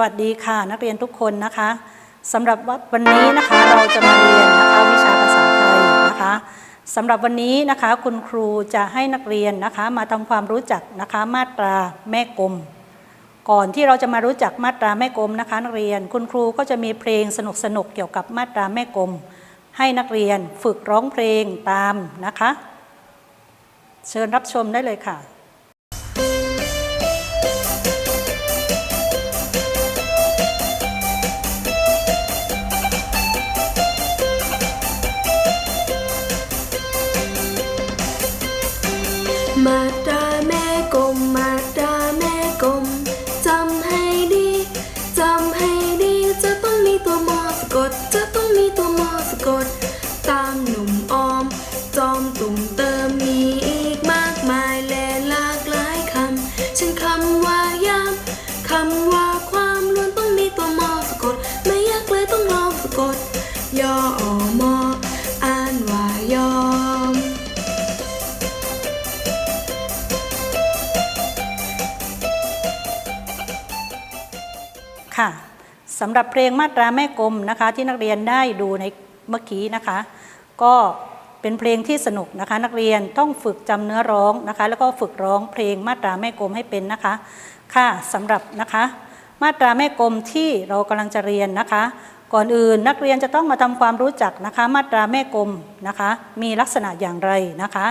วัสดีค่ะนักเรียนทุกคนนะคะสำหรับวันนี้นะคะเราจะมาเรียนนะคะวิชาภาษาไทยนะคะสำหรับวันนี้นะคะคุณครูจะให้นักเรียนนะคะมาทำความรู้จักนะคะมาตราแม่กลม ก่อนที่เราจะมารู้จักมาตราแม่กลมนะคะ นักเรียนคุณครูก็จะมีเพลงสนุกๆเกี่ยวกับมาตราแม่กลม ให้นักเรียนฝึกร้องเพลงตามนะคะ เชิญรับชมได้เลยค่ะ มาตราแม่กลมมาตราแม่กลมจำให้ดีจำให้ดีจะต้องมีตัวมอสะกด จะต้องมีตัวมอสะกด ตามหนุ่มออม จอมตุ่มเติมมีอีกมากมายและหลากหลายคำเช่นคำว่ายามคำว่าความล้วนต้องมีตัวมอสะกด ไม่ยากเลยต้องลองสะกดยออมอ ค่ะสำหรับเพลงมาตราแม่กลมนะคะที่นักเรียนได้ดูในเมื่อกี้นะคะ ก็เป็นเพลงที่สนุกนะคะ นักเรียนต้องฝึกจำเนื้อร้องนะคะ แล้วก็ฝึกร้องเพลงมาตราแม่กลมให้เป็นนะคะ ค่ะสำหรับนะคะ มาตราแม่กลมที่เรากำลังจะเรียนนะคะ ก่อนอื่นนักเรียนจะต้องมาทำความรู้จักนะคะ มาตราแม่กลมนะคะ มีลักษณะอย่างไรนะคะ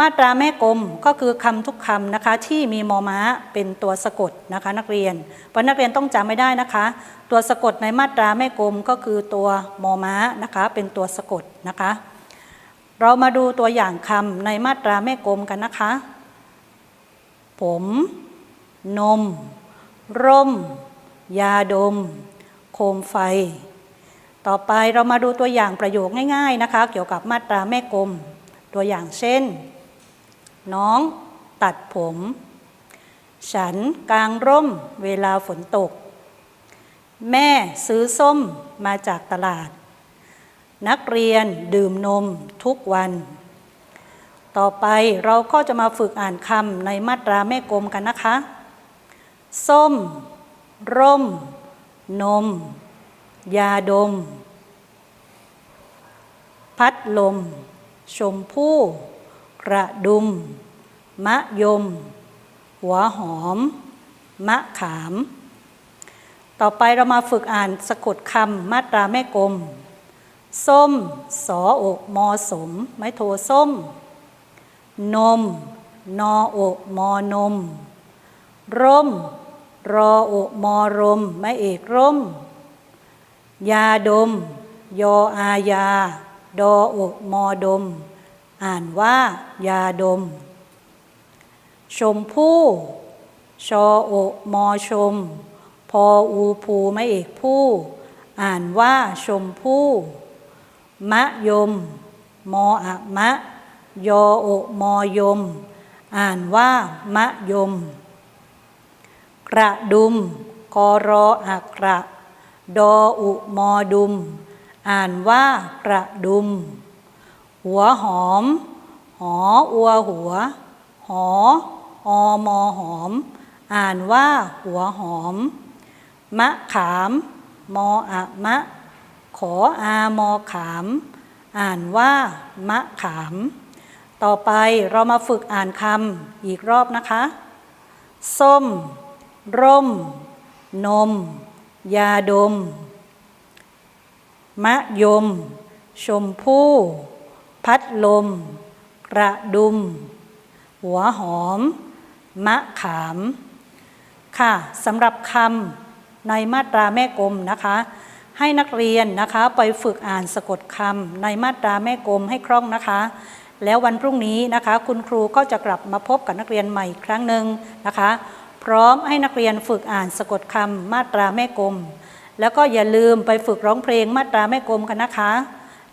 มาตราแม่กลมก็คือคำทุกคำนะคะที่มีมอม้าเป็นตัวสะกดนะคะนักเรียนเพราะนักเรียนต้องจำไม่ได้นะคะ ตัวสะกดในมาตราแม่กลมก็คือตัวมอม้านะคะเป็นตัวสะกดนะคะ เรามาดูตัวอย่างคำในมาตราแม่กลมกันนะคะ ผม นม ร่ม ยาดม โคมไฟ ต่อไปเรามาดูตัวอย่างประโยคง่าย ๆนะคะ เกี่ยวกับมาตราแม่กลมตัวอย่างเช่น น้องตัดผม ฉันกางร่มเวลาฝนตก แม่ซื้อส้มมาจากตลาด นักเรียนดื่มนมทุกวัน ต่อไปเราก็จะมาฝึกอ่านคำในมาตราแม่กลมกันนะคะ ส้ม ร่ม นม ยาดม พัดลม ชมพู่ กระดุม มะยม หัวหอม มะขาม ต่อไปเรามาฝึกอ่านสะกดคำมาตราแม่กลม ส้ม สออกมอสม ไม้โทส้ม นม นออกมอนม ร่ม รออกมอรม ไม้เอกร่ม ยาดม ยออายา ดออกมอดม อ่านว่ายาดม ชมพู่ชอโอมอชม พออูภูไม่เอกผู้ อ่านว่าชมพู่มะยม มออะมะ ยอโอมอยม อ่านว่ามะยม กระดุมกอรออักระ ดออุมอดุม อ่านว่ากระดุม หัวหอม หออัวหัว หออมอหอม อ่านว่าหัวหอม มะขาม มออะมะ ขออามอขาม อ่านว่ามะขาม ต่อไปเรามาฝึกอ่านคำอีกรอบนะคะ ส้ม ร่ม นม ยาดม มะยม ชมพู่ พัดลม กระดุม หัวหอม มะขาม ค่ะสำหรับคำในมาตราแม่กลมนะคะ ให้นักเรียนนะคะไปฝึกอ่านสะกดคำในมาตราแม่กลมให้คล่องนะคะ แล้ววันพรุ่งนี้นะคะ คุณครูก็จะกลับมาพบกับนักเรียนใหม่อีกครั้งหนึ่งนะคะ พร้อมให้นักเรียนฝึกอ่านสะกดคำมาตราแม่กลมแล้วก็อย่าลืมไปฝึกร้องเพลงมาตราแม่กลมกันนะคะ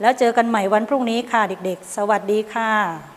แล้วเจอกันใหม่วันพรุ่งนี้ค่ะเด็กๆ สวัสดีค่ะ